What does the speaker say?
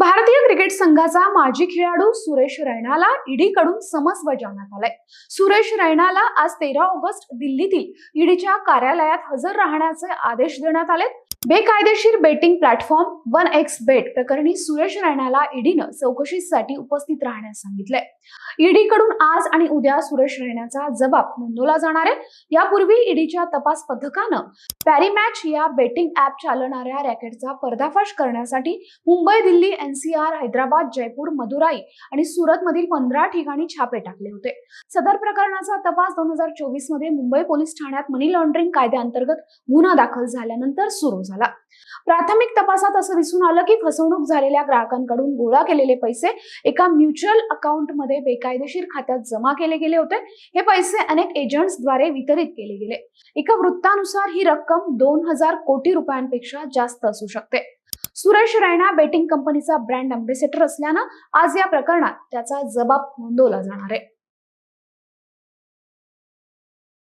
भारतीय क्रिकेट संघाचा माजी खेळाडू सुरेश रैनाला ईडीकडून समन्स बजावण्यात आलंय. सुरेश रैनाला आज तेरा ऑगस्ट दिल्लीतील ईडीच्या कार्यालयात हजर राहण्याचे आदेश देण्यात आलेत. बेकायदेशीर betting platform one X bet प्रकरणी सुरेश रैनाला ईडीनं चौकशीसाठी उपस्थित राहण्यास सांगितलंय. ईडीकडून आज आणि उद्या सुरेश रैनाचा जबाब नोंदवला जाणार आहे. यापूर्वी ईडीच्या तपास पथकानं पॅरीमॅच या बेटिंग ऍप चालणाऱ्या रॅकेटचा पर्दाफाश करण्यासाठी मुंबई दिल्ली एनसीआर हैदराबाद जयपूर मदुराई आणि सुरत मधील पंधरा ठिकाणी छापे टाकले होते. सदर प्रकरणाचा तपास दोन हजार चोवीसमध्ये मुंबई पोलीस ठाण्यात मनी लॉन्ड्रिंग कायद्याअंतर्गत गुन्हा दाखल झाल्यानंतर सुरू झाला. प्राथमिक तपासात असं दिसून आलं की फसवणूक झालेल्या ग्राहकांकडून गोळा केलेले पैसे एका म्युच्युअल अकाउंटमध्ये बेकायदेशीर खात्यात जमा केले गेले होते. हे पैसे अनेक एजंट्सद्वारे वितरित केले गेले. एका वृत्तानुसार ही रक्कम दोन हजार कोटी रुपयांपेक्षा जास्त असू शकते. सुरेश रैना बेटिंग कंपनीचा ब्रँड अँबेसेडर असल्यानं आज या प्रकरणात त्याचा जबाब नोंदवला जाणार आहे.